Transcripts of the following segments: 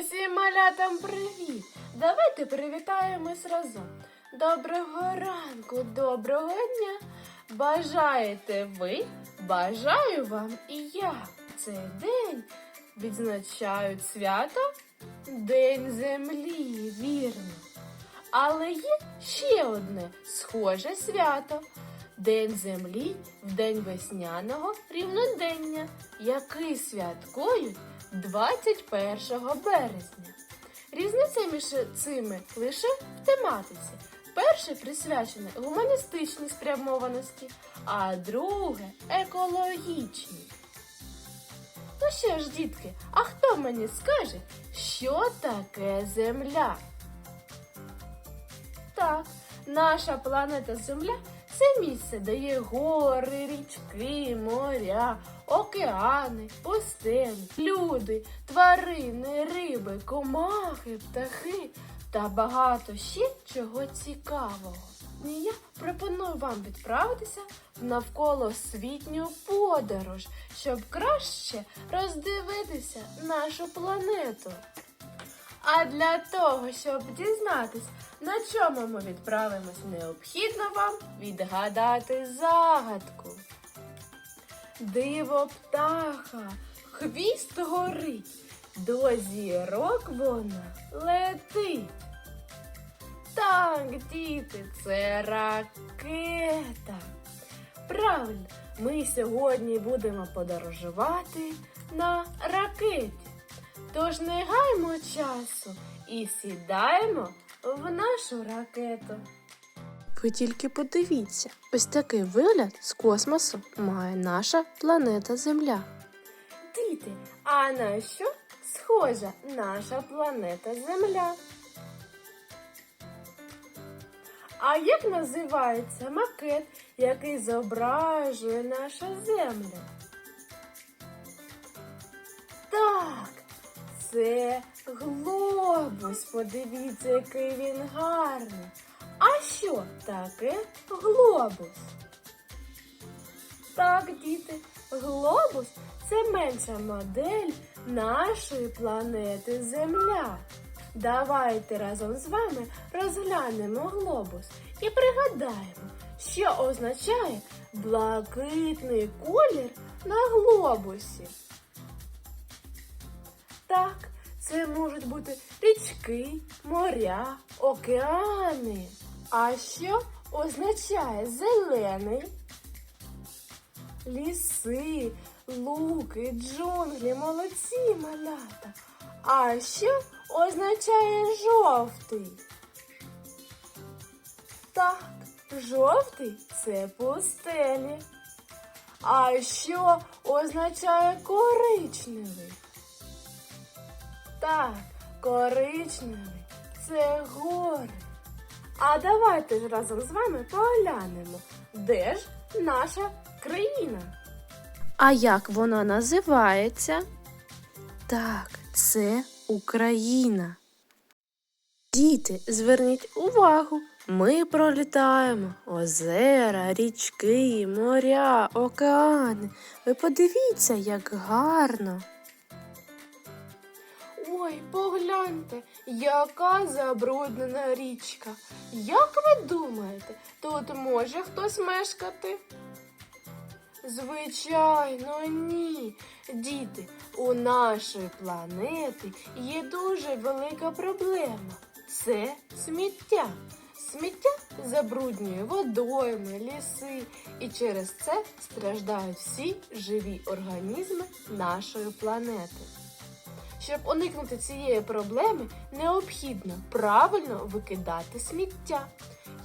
Усім малятам привіт! Давайте привітаємось разом. Доброго ранку, доброго дня! Бажаєте ви? Бажаю вам і я. Цей день відзначають свято День землі, вірно. Але є ще одне схоже свято. День землі в день весняного рівнодення, який святкують 21 березня. Різниця між цими лише в тематиці. Перше присвячене гуманістичній спрямованості, а друге екологічній. Ну що ж, дітки, а хто мені скаже, що таке земля? Так, наша планета Земля це місце, де є гори, річки, моря, океани, пустелі, люди, тварини, риби, комахи, птахи та багато ще чого цікавого. І я пропоную вам відправитися в навколосвітню подорож, щоб краще роздивитися нашу планету. А для того, щоб дізнатись, на чому ми відправимось, необхідно вам відгадати загадку. Диво птаха, хвіст горить, до зірок вона летить. Так, діти, це ракета. Правильно, ми сьогодні будемо подорожувати на ракеті. Тож не гаймо часу і сідаємо в нашу ракету. Ви тільки подивіться, ось такий вигляд з космосу має наша планета Земля. Діти, а на що схожа наша планета Земля? А як називається макет, який зображує наша земля? Так, це глобус. Подивіться, який він гарний. А що таке глобус? Так, діти, глобус це менша модель нашої планети Земля. Давайте разом з вами розглянемо глобус і пригадаємо, що означає блакитний колір на глобусі. Так, це можуть бути річки, моря, океани. А що означає зелений? Ліси, луки, джунглі, молодці малята. А що означає жовтий? Так, жовтий це пустелі. А що означає коричневий? Так, коричневий це гори. А давайте ж разом з вами поглянемо, де ж наша країна. А як вона називається? Так, це Україна. Діти, зверніть увагу. Ми пролітаємо озера, річки, моря, океани. Ви подивіться, як гарно. Ой, погляньте, яка забруднена річка. Як ви думаєте, тут може хтось мешкати? Звичайно, ні. Діти, у нашої планети є дуже велика проблема. Це сміття. Сміття забруднює водойми, ліси, і через це страждають всі живі організми нашої планети. Щоб уникнути цієї проблеми, необхідно правильно викидати сміття.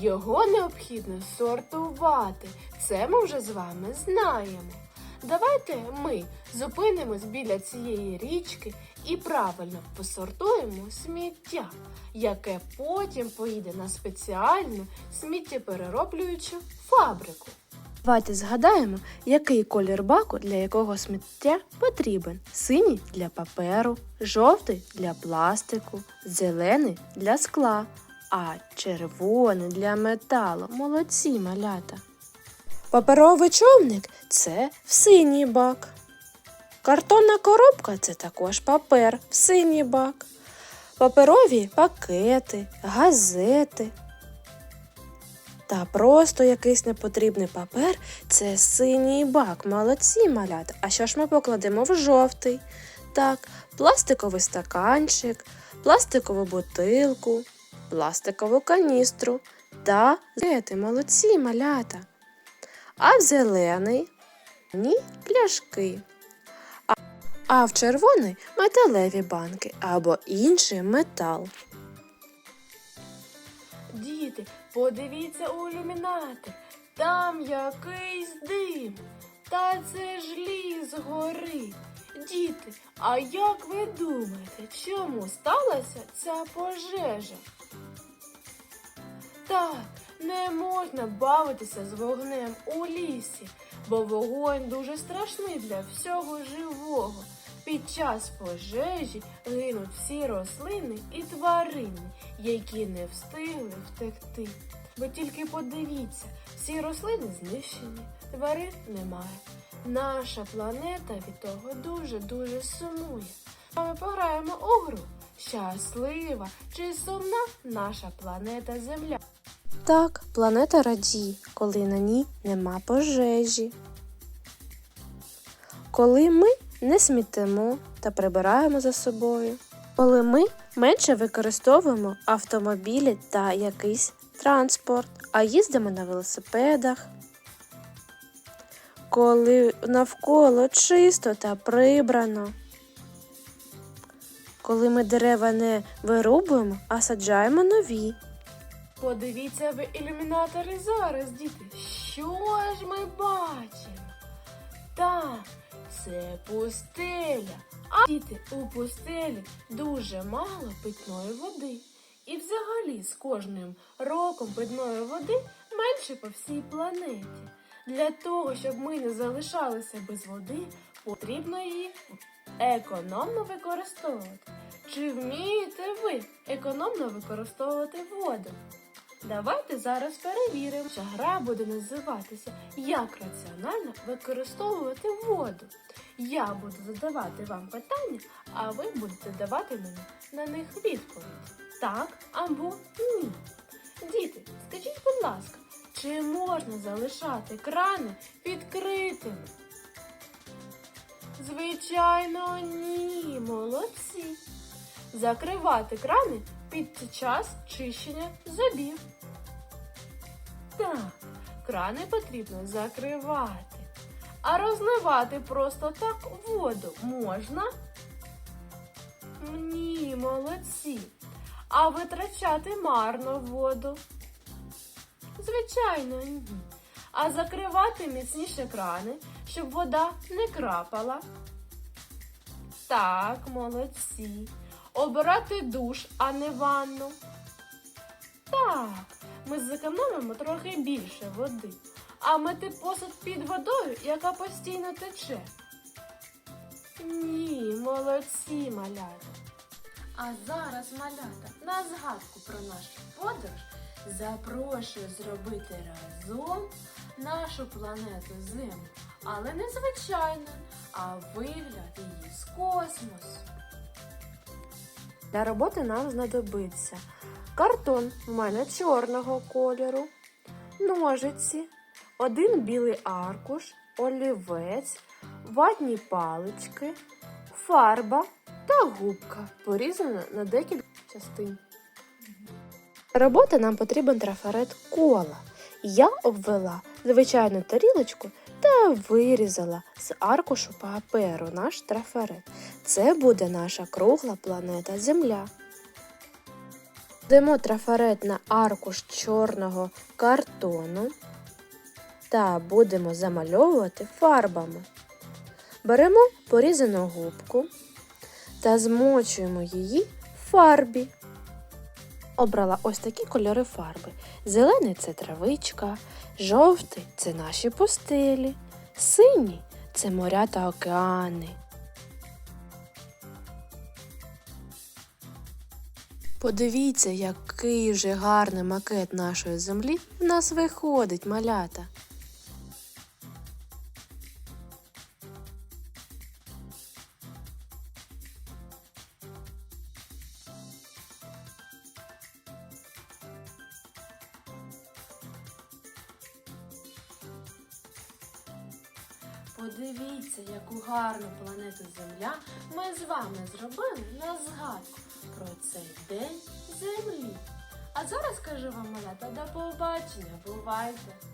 Його необхідно сортувати. Це ми вже з вами знаємо. Давайте ми зупинимось біля цієї річки і правильно посортуємо сміття, яке потім поїде на спеціальну сміттєперероблюючу фабрику. Давайте згадаємо, який колір баку для якого сміття потрібен. Синій для паперу, жовтий для пластику, зелений для скла, а червоний для металу. Молодці малята. Паперовий човник це в синій бак. Картонна коробка це також папер в синій бак. Паперові пакети, газети. Та просто якийсь непотрібний папер це синій бак. Молодці малята. А що ж ми покладемо в жовтий? Так, пластиковий стаканчик, пластикову бутилку, пластикову каністру та газети. Молодці малята. А в зелений ні пляшки. А в червоний металеві банки або інший метал. Діти, подивіться у ілюмінатор. Там якийсь дим. Та це ж ліс горить. Діти, а як ви думаєте, чому сталася ця пожежа? Так, не можна бавитися з вогнем у лісі, бо вогонь дуже страшний для всього живого. Під час пожежі гинуть всі рослини і тварини, які не встигли втекти. Ви тільки подивіться, всі рослини знищені, тварин немає. Наша планета від того дуже-дуже сумує. А ми пограємо у гру. Щаслива чи сумна наша планета Земля. Так, планета радіє, коли на ній нема пожежі. Коли ми не смітимо та прибираємо за собою. Коли ми менше використовуємо автомобілі та якийсь транспорт, а їздимо на велосипедах. Коли навколо чисто та прибрано. Коли ми дерева не вирубуємо, а саджаємо нові. Подивіться в ілюмінатори зараз, діти. Що ж ми бачимо? Так, це пустеля. А діти, у пустелі дуже мало питної води. І взагалі з кожним роком питної води менше по всій планеті. Для того, щоб ми не залишалися без води, потрібно її економно використовувати. Чи вмієте ви економно використовувати воду? Давайте зараз перевіримо, що гра буде називатися Як раціонально використовувати воду. Я буду задавати вам питання, а ви будете давати мені на них відповідь. Так або ні. Діти, скажіть, будь ласка, чи можна залишати крани відкритими? Звичайно, ні, молодці. Закривати крани під час чищення зубів. Так, крани потрібно закривати. А розливати просто так воду можна? Ні, молодці. А витрачати марно воду? Звичайно, ні. А закривати міцніше крани, щоб вода не крапала. Так, молодці. Обирати душ, а не ванну. Так, ми зекономимо трохи більше води. А мити посуд під водою, яка постійно тече. Ні, молодці, малята. А зараз, малята, на згадку про нашу подорож запрошую зробити разом нашу планету Землю. Але не звичайно, а вигляд її з космосу. Для роботи нам знадобиться картон в мене чорного кольору, ножиці, один білий аркуш, олівець, ватні палички, фарба та губка, порізана на декілька частин. Для роботи нам потрібен трафарет кола. Я обвела звичайну тарілочку та вирізала з аркушу паперу наш трафарет. Це буде наша кругла планета Земля. Кладемо трафарет на аркуш чорного картону та будемо замальовувати фарбами. Беремо порізану губку та змочуємо її в фарбі. Обрала ось такі кольори фарби. Зелений це травичка, жовтий це наші пустелі, синій це моря та океани. Подивіться, який вже гарний макет нашої землі в нас виходить, малята. Подивіться, яку гарну планету Земля ми з вами зробили на згадку про цей день Землі. А зараз кажу вам, малята, до побачення, бувайте!